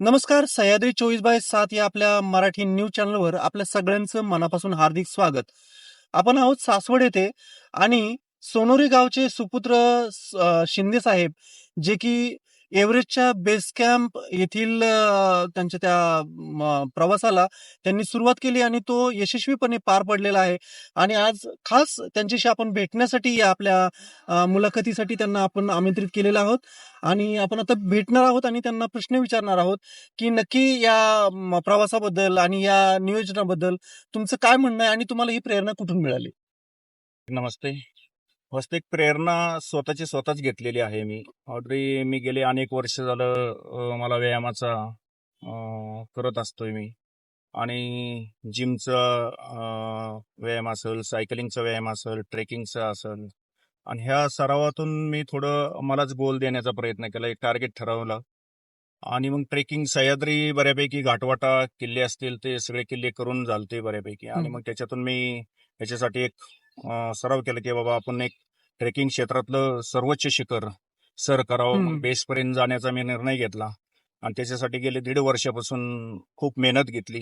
नमस्कार सह्याद्री चोवीस बाय सात या आपल्या मराठी न्यूज चॅनलवर आपल्या सगळ्यांचं मनापासून हार्दिक स्वागत. आपण आहोत सासवड येथे आणि सोनोरी गावचे सुपुत्र शिंदे साहेब जे की एव्हरेस्टच्या बेस कॅम्प येथील त्यांच्या त्या प्रवासाला त्यांनी सुरुवात केली आणि तो यशस्वीपणे पार पडलेला आहे. आणि आज खास त्यांच्याशी आपण भेटण्यासाठी या आपल्या मुलाखतीसाठी त्यांना आपण आमंत्रित केलेलं आहोत. आणि आपण आता भेटणार आहोत आणि त्यांना प्रश्न विचारणार आहोत की नक्की या प्रवासाबद्दल आणि या नियोजनाबद्दल तुमचं काय म्हणणं आहे आणि तुम्हाला ही प्रेरणा कुठून मिळाली? नमस्ते. वास्तविक प्रेरणा स्वतःची स्वतःच घेतलेली आहे मी. ऑलरेडी मी गेले अनेक वर्ष झालं अ, मला व्यायामाचा अ, करत असतोय मी. आणि जिमचा व्यायाम असेल सायकलिंगचा व्यायाम असेल ट्रेकिंगचा असेल. आणि ह्या सरावातून मी थोडं मलाच गोल देण्याचा प्रयत्न केला एक टार्गेट ठरवलं. आणि मग ट्रेकिंग सह्याद्री बऱ्यापैकी घाटवाटा किल्ले असतील ते सगळे किल्ले करून झालते बऱ्यापैकी. आणि हम्म. मग त्याच्यातून मी ह्याच्यासाठी एक सराव केला की बाबा आपण एक ट्रेकिंग क्षेत्रातलं सर्वोच्च शिखर सर करावं बेसपर्यंत जाण्याचा मी निर्णय घेतला आणि त्याच्यासाठी गेले दीड वर्षापासून खूप मेहनत घेतली.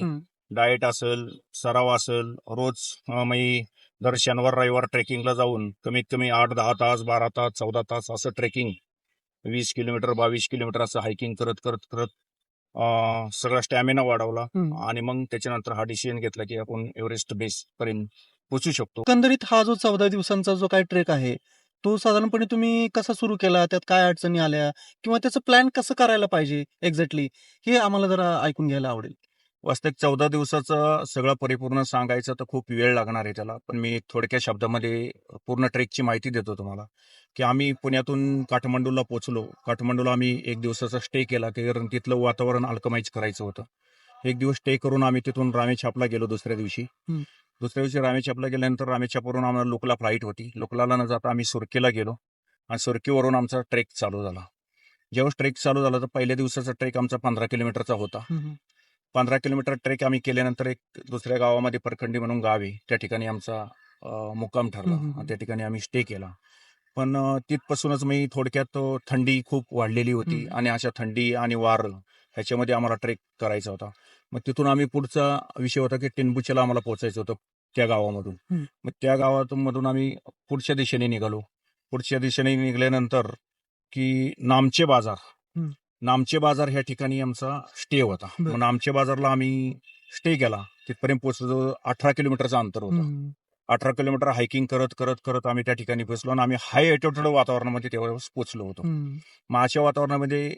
डाएट असेल सराव असेल रोज मी दर शनिवार रविवार ट्रेकिंगला जाऊन कमीत कमी आठ दहा तास बारा तास चौदा तास असं ट्रेकिंग वीस किलोमीटर बावीस किलोमीटर असं हायकिंग करत करत करत सगळा स्टॅमिना वाढवला. आणि मग त्याच्यानंतर हा डिसिजन घेतला की आपण एव्हरेस्ट बेस पर्यंत पोचू शकतो. एकंदरीत हा जो चौदा दिवसांचा जो काय ट्रेक आहे तो साधारणपणे तुम्ही कसा सुरू केला? त्यात काय अडचणी आल्या? किंवा त्याचं प्लॅन कसं करायला पाहिजे एक्झॅक्टली हे आम्हाला जरा ऐकून घ्यायला आवडेल. वास्तविक चौदा दिवसाचं सगळं परिपूर्ण सांगायचं तर खूप वेळ लागणार आहे त्याला. पण मी थोडक्या शब्दामध्ये पूर्ण ट्रेकची माहिती देतो तुम्हाला. की आम्ही पुण्यातून काठमांडूला पोचलो. काठमांडूला आम्ही एक दिवसाचा स्टे केला कारण तिथलं वातावरण अल्कमाईज करायचं होतं. एक दिवस स्टे करून आम्ही तिथून रामेछापला गेलो दुसऱ्या दिवशी. दुसऱ्या दिवशी रामेछापला गेल्यानंतर रामेछापवरून आम्हाला लोकला फ्लाईट होती. लोकलाला न जाता आम्ही सुरकीला गेलो आणि सुरकीवरून आमचा ट्रेक चालू झाला. जेव्हा ट्रेक चालू झाला तर पहिल्या दिवसाचा ट्रेक आमचा पंधरा किलोमीटरचा होता. पंधरा किलोमीटर ट्रेक आम्ही केल्यानंतर एक दुसऱ्या गावामध्ये परखंडी म्हणून गाव आहे. त्या ठिकाणी आमचा मुक्काम ठरला. त्या ठिकाणी आम्ही स्टे केला. पण तिथपासूनच मी थोडक्यात थंडी खूप वाढलेली होती. आणि अशा थंडी आणि वार ह्याच्यामध्ये आम्हाला ट्रेक करायचा होता मग तिथून आम्ही पुढचा विषय होता की टेनबुचेला आम्हाला पोहोचायचं होतं त्या गावामधून. मग त्या गावातून मधून आम्ही पुढच्या दिशेने निघालो पुढच्या दिशेने निघाल्यानंतर की नामचे बाजार. नामचे बाजार ह्या ठिकाणी आमचा स्टे होता. मग नामचे बाजारला आम्ही स्टे केला तिथपर्यंत पोहोचलो अठरा किलोमीटरचं अंतर होतं. अठरा किलोमीटर हायकिंग करत करत करत आम्ही त्या ठिकाणी पोहोचलो आणि आम्ही हाय एटिट्यूड वातावरणामध्ये तेव्हा पोहोचलो होतो. मग अशा वातावरणामध्ये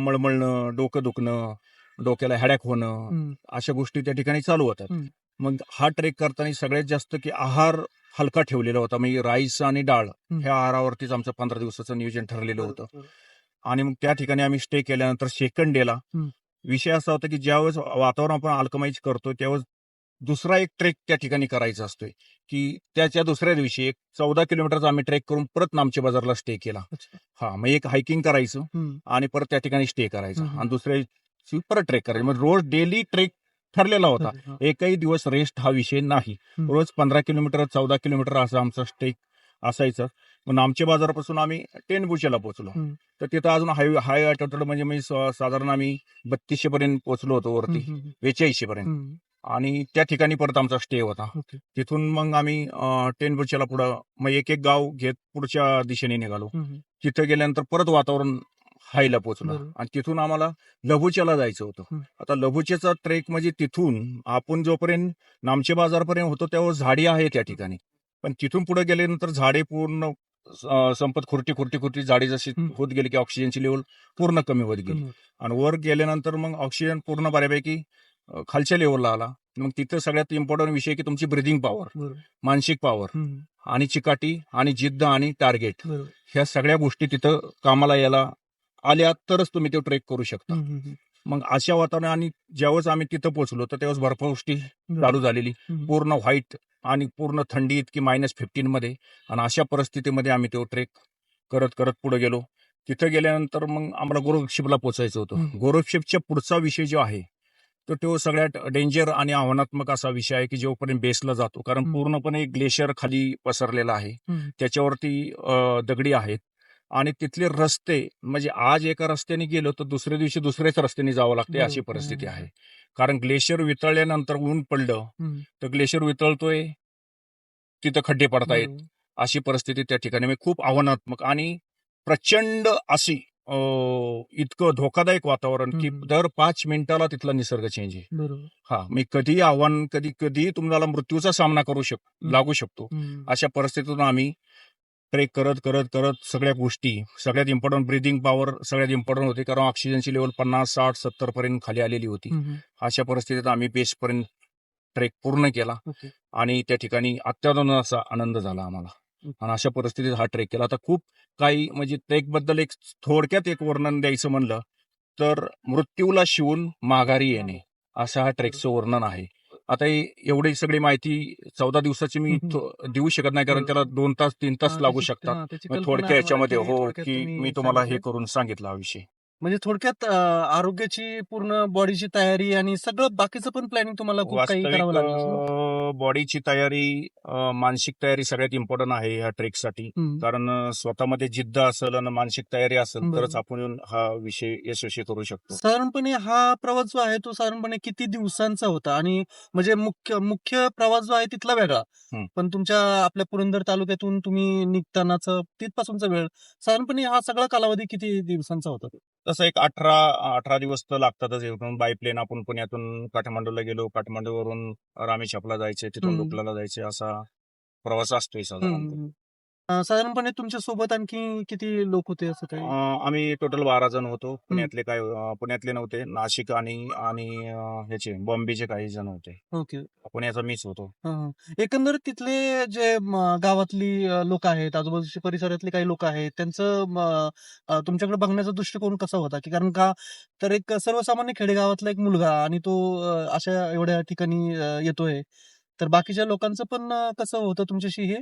मळमळणं डोकं दुखणं डोक्याला हॅडॅक होणं. अशा गोष्टी त्या ठिकाणी चालू होतात. मग हा ट्रेक करताना सगळ्यात जास्त की आहार हलका ठेवलेला होता म्हणजे राईस आणि डाळ ह्या आहारावरतीच आमचं पंधरा दिवसाचं नियोजन ठरलेलं होतं. आणि मग त्या ठिकाणी आम्ही स्टे केल्यानंतर सेकंड डेला. विषय असा होता की ज्यावेळेस वातावरण आपण अल्कमाईज करतो त्यावेळेस दुसरा एक ट्रेक त्या ठिकाणी करायचा असतोय की त्याच्या दुसऱ्या दिवशी एक चौदा किलोमीटरचा आम्ही ट्रेक करून परत नामचे बाजारला स्टे केला. हा मग एक हायकिंग करायचं. आणि परत त्या ठिकाणी स्टे करायचा. आणि दुसऱ्या दिवशी परत ट्रेक करायचं मग रोज डेली ट्रेक ठरलेला होता. एकही दिवस रेस्ट हा विषय नाही. रोज पंधरा किलोमीटर चौदा किलोमीटर असा आमचा स्टेक असायचा मग नामचे बाजारापासून आम्ही टेनबुचेला पोहोचलो. तर तिथं अजून हाय हाय अल्टिट्यूड म्हणजे मी साधारण आम्ही बत्तीसशे पर्यंत पोहोचलो होतो वरती. बेचाळीसशे पर्यंत. आणि त्या ठिकाणी परत आमचा स्टे होता ओके. तिथून मग आम्ही टेनबुचेला पुढं मग एक एक गाव घेत पुढच्या दिशेने निघालो हम्म. तिथं गेल्यानंतर परत वातावरण हायला पोहोचलं बरोबर. आणि तिथून आम्हाला लभुच्याला जायचं होतं. आता लभुचेचा ट्रेक म्हणजे तिथून आपण जोपर्यंत नामचे बाजारपर्यंत होतो तेव्हा झाडी आहे त्या ठिकाणी पण तिथून पुढे गेल्यानंतर झाडे पूर्ण अं, संपत खुरटी खुरटी खुरटी झाडी जशी. होत गेली की ऑक्सिजनची लेवल पूर्ण कमी होत गेली कमी होतं. आणि वर गेल्यानंतर मग ऑक्सिजन पूर्ण बऱ्यापैकी खालच्या लेवलला आला मग तिथं सगळ्यात इम्पॉर्टंट विषय की तुमची ब्रिदिंग पॉवर. मानसिक पॉवर. आणि चिकाटी आणि जिद्द आणि टार्गेट. ह्या सगळ्या गोष्टी तिथं कामाला यायला आल्या तरच तुम्ही तो ट्रेक करू शकता. मग अशा वातावरण आणि ज्यावेळेस आम्ही तिथं पोहोचलो तर त्यावेळेस बर्फवृष्टी चालू झालेली. पूर्ण व्हाईट आणि पूर्ण थंडी इतकी मायनस फिफ्टीन मध्ये आणि अशा परिस्थितीमध्ये आम्ही तो ट्रेक करत करत पुढे गेलो तिथं गेल्यानंतर मग आम्हाला गोरखशिपला पोचायचं होतं हम्म. गोरखशिपच्या पुढचा विषय जो आहे तर तो सगळ्यात डेंजर आणि आव्हानात्मक असा विषय आहे की जोपर्यंत बेसला जातो कारण. पूर्णपणे ग्लेशियर खाली पसरलेला आहे. त्याच्यावरती दगडी आहेत आणि तिथले रस्ते म्हणजे आज एका रस्त्याने गेलो तर दुसऱ्या दिवशी दुसऱ्याच रस्त्याने जावं लागते अशी. परिस्थिती. आहे कारण ग्लेशियर वितळल्यानंतर ऊन पडलं. तर ग्लेशियर वितळतोय तिथं खड्डे पडतायत. अशी परिस्थिती त्या ठिकाणी म्हणजे खूप आव्हानात्मक आणि प्रचंड अशी इतकं धोकादायक वातावरण की. दर पाच मिनिटाला तिथला निसर्ग चेंज आहे बरोबर हा मी कधी आव्हान कधी कधी तुम्हाला मृत्यूचा सामना करू शक. लागू शकतो. अशा परिस्थितीतून आम्ही ट्रेक करत करत करत सगळ्या गोष्टी सगळ्यात इम्पॉर्टंट ब्रिदिंग पॉवर सगळ्यात इम्पॉर्टंट होती कारण ऑक्सिजनची लेवल पन्नास साठ सत्तर पर्यंत खाली आलेली होती. अशा परिस्थितीत आम्ही बेसपर्यंत ट्रेक पूर्ण केला आणि त्या ठिकाणी अत्याधुनिक असा आनंद झाला आम्हाला आणि अशा परिस्थितीत हा ट्रेक केला. आता खूप काही म्हणजे ट्रेकबद्दल एक थोडक्यात एक वर्णन द्यायचं म्हणलं तर मृत्यूला शिवून माघारी येणे असं हा ट्रेकचं वर्णन आहे. आता एवढी सगळी माहिती चौदा दिवसाची मी देऊ शकत नाही कारण. त्याला दोन तास तीन तास लागू शकतात. थोडक्या याच्यामध्ये हो की मी तुम्हाला हे. करून सांगितलं हा विषय. म्हणजे थोडक्यात अं, आरोग्याची पूर्ण बॉडीची तयारी आणि सगळं बाकीचं पण प्लॅनिंग तुम्हाला खूप काही करावं लागलं असेल ना? वास्तविक बॉडीची तयारी अं, मानसिक तयारी सगळ्यात इम्पॉर्टंट आहे ह्या ट्रेकसाठी हम्म. कारण अं, स्वतःमध्ये जिद्द असेल आणि मानसिक तयारी असेल बरोबर. तरच आपण हा विषय यशस्वी करू शकतो साधारणपणे हा प्रवास जो आहे तो साधारणपणे किती दिवसांचा होता आणि म्हणजे मुख्य मुख्य प्रवास जो आहे तिथला वेगळा हम्म. पण तुमच्या आपल्या पुरंदर तालुक्यातून तुम्ही निघतानाचा तिथपासूनचा वेळ साधारणपणे हा सगळा कालावधी किती दिवसांचा होता तसं एक अठरा अठरा दिवस तर लागतातच येऊन बाय प्लेन आपण पुण्यातून काठमांडूला गेलो काठमांडूवरून रामेछापला जायचे तिथून हम्म. डोकलाला जायचे असा प्रवास असतोय साधारणतः हम्म. अं, साधारणपणे तुमच्यासोबत आणखी किती लोक होते असं काही? अं, आम्ही टोटल बारा जण होतो. पुण्यातले काय अं, पुण्यातले नव्हते. नाशिक आणि आणि अं, ह्याचे बॉम्बेचे काही जण होते. ओके. पुण्याचा मीच होतो. हं. एकंदरीत तिथले जे म, गावातली लोक आहेत आजूबाजूच्या परिसरातले काही लोक आहेत त्यांचं म, अ, तुमच्याकडे बघण्याचा दृष्टिकोन कसा होता? की कारण का तर एक सर्वसामान्य खेडेगावातला एक मुलगा आणि तो अ, अशा एवढ्या ठिकाणी अ, येतोय. तर बाकीच्या लोकांचं पण कसं होतं तुमच्याशी हे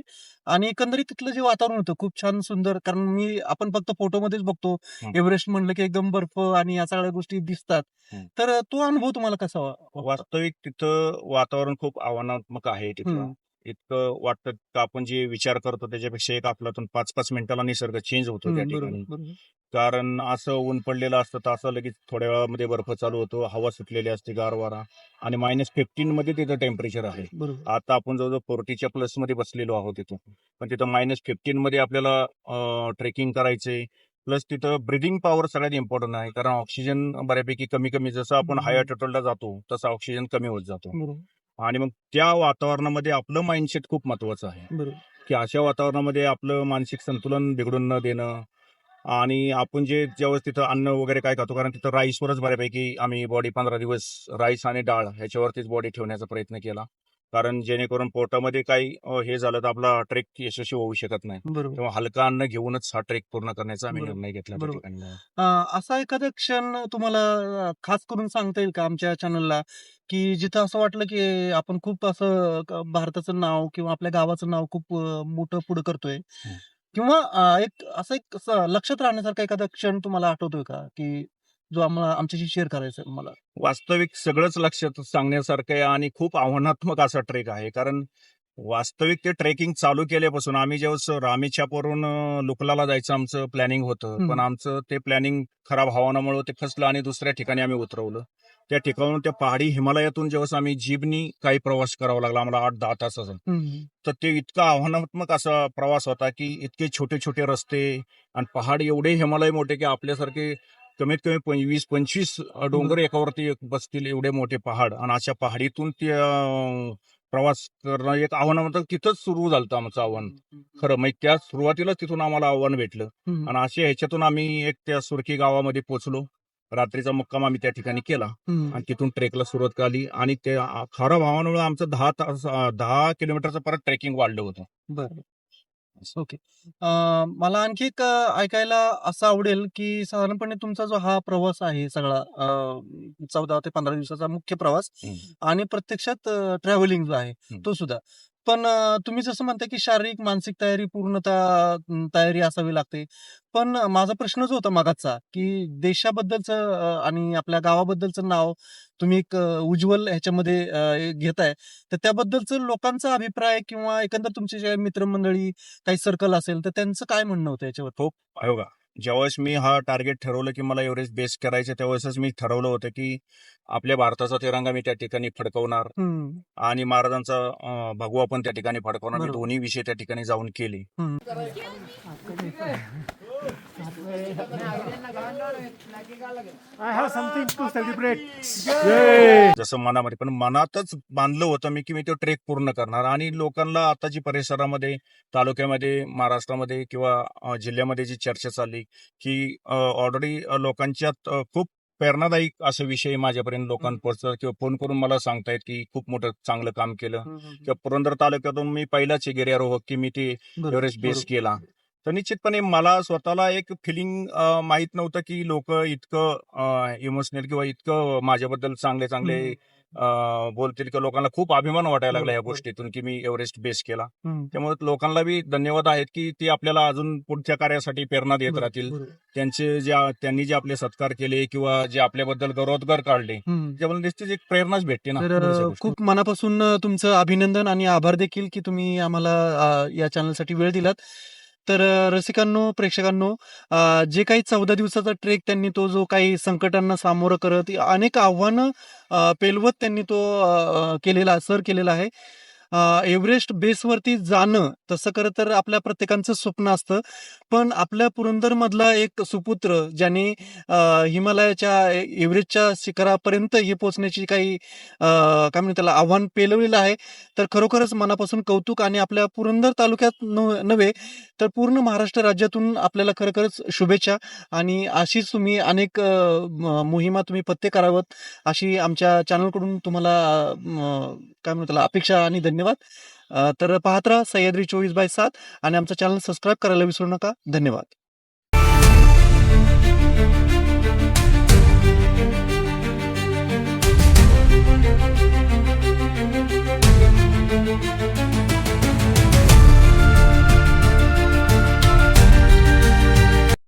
आणि एकंदरीत तिथलं जे वातावरण होतं खूप छान सुंदर कारण मी आपण फक्त फोटोमध्येच बघतो. एव्हरेस्ट म्हणलं की एकदम बर्फ आणि या सगळ्या गोष्टी दिसतात. तर तो अनुभव तुम्हाला कसा वा- वाटतो? वास्तविक तिथं वातावरण खूप आव्हानात्मक आहे तिथलं हं. इतकं वाटतं का आपण जे विचार करतो त्याच्यापेक्षा एक आपल्यातून पाच पाच मिनिटाला निसर्ग चेंज होतो त्या ठिकाणी. कारण असं ऊन पडलेलं असतं तर असं लगेच थोड्या वेळामध्ये बर्फ चालू होतो हवा सुटलेली असते गार वारा आणि मायनस फिफ्टीन मध्ये तिथं टेम्परेचर आहे. आता आपण जवळजवळ फोर्टीच्या प्लसमध्ये बसलेलो आहोत तिथून पण तिथं मायनस फिफ्टीन मध्ये आपल्याला ट्रेकिंग करायचंय. प्लस तिथं ब्रिदिंग पॉवर सगळ्यात इम्पॉर्टंट आहे. कारण ऑक्सिजन बऱ्यापैकी कमी कमी जसं आपण. हाय अल्टिट्यूडला जातो तसं ऑक्सिजन कमी होत जातो. आणि मग त्या वातावरणामध्ये आपलं माइंडसेट खूप महत्वाचं आहे. बरोबर. की अशा वातावरणामध्ये आपलं मानसिक संतुलन बिघडून न देणं आणि आपण जे ज्यावेळेस तिथं अन्न वगैरे काय खातो कारण तिथं राईसवरच बऱ्यापैकी आम्ही बॉडी पंधरा दिवस राईस आणि डाळ ह्याच्यावरतीच बॉडी ठेवण्याचा प्रयत्न केला. कारण जेणेकरून पोटामध्ये काही अं, हे झालं तर आपला ट्रेक यशस्वी होऊ शकत नाही बरोबर तेव्हा हलका अन्न घेऊनच हा ट्रेक पूर्ण करण्याचा आम्ही बरोबर. निर्णय घेतला त्या बरोबर. ठिकाणी अं, असा एखादा क्षण तुम्हाला अं, खास करून सांगता येईल का आमच्या चॅनलला की जिथं असं वाटलं की आपण खूप असं क- भारताचं नाव किंवा आपल्या गावाचं नाव खूप अं, मोठं पुढे करतोय. किंवा अं, एक असं एक असं लक्षात राहण्यासारखा एखादा क्षण तुम्हाला आठवतोय का की जो आम्हाला आमच्याशी शेअर करायचा आहे मला वास्तविक सगळंच लक्षात सांगण्यासारखं आहे आणि खूप आव्हानात्मक असा ट्रेक आहे. कारण वास्तविक ते ट्रेकिंग चालू केल्यापासून आम्ही जेव्हा रामेछापवरून लुकलाला जायचं आमचं प्लॅनिंग होतं. पण आमचं ते प्लॅनिंग खराब हवामानामुळे ते फसलं आणि दुसऱ्या ठिकाणी आम्ही उतरवलं. त्या ठिकाणून त्या पहाडी हिमालयातून जेव्हा आम्ही जीबनी काही प्रवास करावा लागला आम्हाला आठ दहा तासाचा. तर ते इतका आव्हानात्मक असा प्रवास होता की इतके छोटे छोटे रस्ते आणि पहाड एवढे हिमालय मोठे की आपल्यासारखे कमीत कमी पंचवीस पंचवीस डोंगर एकावरती एक बसतील एवढे मोठे पहाड. आणि अशा पहाडीतून ते अं, प्रवास करणं एक आव्हानात्मक तिथंच सुरू झालं आमचं आव्हान. खरं म्हणजे त्या सुरुवातीलाच तिथून आम्हाला आव्हान भेटलं. हम्म. आणि अशा ह्याच्यातून आम्ही एक त्या सुरकी गावामध्ये पोहोचलो. रात्रीचा मुक्काम आम्ही त्या ठिकाणी केला. हम्म. आणि तिथून ट्रेकला सुरुवात केली. आणि ते खराब हवामानामुळे आमचं दहा तास दहा किलोमीटरचं परत ट्रेकिंग वाढलं होतं. बरं. ओके अं, मला आणखी एक अं, ऐकायला असं आवडेल की साधारणपणे तुमचा जो हा प्रवास आहे सगळा चौदा ते पंधरा दिवसाचा मुख्य प्रवास आणि प्रत्यक्षात ट्रॅव्हलिंग जो आहे. तो सुद्धा. पण तुम्ही जसं म्हणता की शारीरिक मानसिक तयारी पूर्णतः तयारी असावी लागते. पण माझा प्रश्नच होता मागाचा की देशाबद्दलचं आणि आपल्या गावाबद्दलचं नाव तुम्ही एक उज्ज्वल ह्याच्यामध्ये घेताय. तर त्याबद्दलचं लोकांचा अभिप्राय किंवा एकंदर तुमचे जे मित्रमंडळी काही सर्कल असेल तर त्यांचं काय म्हणणं होतं याच्यावर? हो आयोगा ज्यावेळेस मी हा टार्गेट ठरवलं की मला एव्हरेस्ट बेस करायचं त्यावेळेसच मी ठरवलं होतं की आपल्या भारताचा तिरंगा मी त्या ठिकाणी फडकवणार आणि महाराजांचा भगवा पण त्या ठिकाणी फडकवणार. मी. दोन्ही विषय त्या ठिकाणी जाऊन केले. I have something to celebrate. जसं मनामध्ये पण मनातच बांधलं होतं मी की मी तो ट्रेक पूर्ण करणार आणि लोकांना आता जी परिसरामध्ये तालुक्यामध्ये महाराष्ट्रामध्ये किंवा जिल्ह्यामध्ये जी चर्चा चालली की ऑलरेडी लोकांच्यात अं, खूप प्रेरणादायी असे विषय माझ्यापर्यंत लोकांपर्यंत किंवा फोन करून मला सांगतायत की खूप मोठं चांगलं काम केलं. किंवा पुरंदर तालुक्यातून मी पहिलाच गिर्यारोहक की मी ते एव्हरेस्ट बेस. केला तर निश्चितपणे मला स्वतःला एक फिलिंग माहीत नव्हतं की लोक इतकं इमोशनल किंवा इतकं माझ्याबद्दल चांगले चांगले बोलतील की लोकांना खूप अभिमान वाटायला लागला या. गोष्टीतून की मी एव्हरेस्ट बेस केला. त्यामुळे लोकांना बी धन्यवाद आहेत की ते आपल्याला अजून पुढच्या कार्यासाठी प्रेरणा देत राहतील. त्यांचे ज्या त्यांनी जे आपले सत्कार केले किंवा जे आपल्याबद्दल गौरवोद्गार काढले. त्यामुळे निश्चित एक प्रेरणाच भेटते ना. खूप मनापासून तुमचं अभिनंदन आणि आभार देखील की तुम्ही आम्हाला या चॅनलसाठी वेळ दिलात तर रसिकांनो प्रेक्षकांनो जे काही चौदा दिवसाचा ट्रेक त्यांनी तो जो काही संकटांना सामोरं करत अनेक आव्हानं पेलवत त्यांनी तो केलेला सर केलेला आहे. एव्हरेस्ट बेसवरती जाणं तसं खरं तर आपल्या प्रत्येकाचं स्वप्न असतं. पण आपल्या पुरंदरमधला एक सुपुत्र ज्याने हिमालयाच्या एव्हरेस्टच्या शिखरापर्यंत हे पोहोचण्याची काही काय म्हणतात त्याला आव्हान पेलवलेलं आहे. तर खरोखरच मनापासून कौतुक आणि आपल्या पुरंदर तालुक्यात नव्हे तर पूर्ण महाराष्ट्र राज्यातून आपल्याला खरोखरच शुभेच्छा. आणि अशीच तुम्ही अनेक म- मोहिमा तुम्ही पत्ते करावत अशी आमच्या चॅनलकडून तुम्हाला काय म्हणू त्याला अपेक्षा आणि धन्यवाद. तर पाहत राहा सह्याद्री चोवीस बाय सात आणि आमचा चॅनल सबस्क्राईब करायला विसरू नका. धन्यवाद.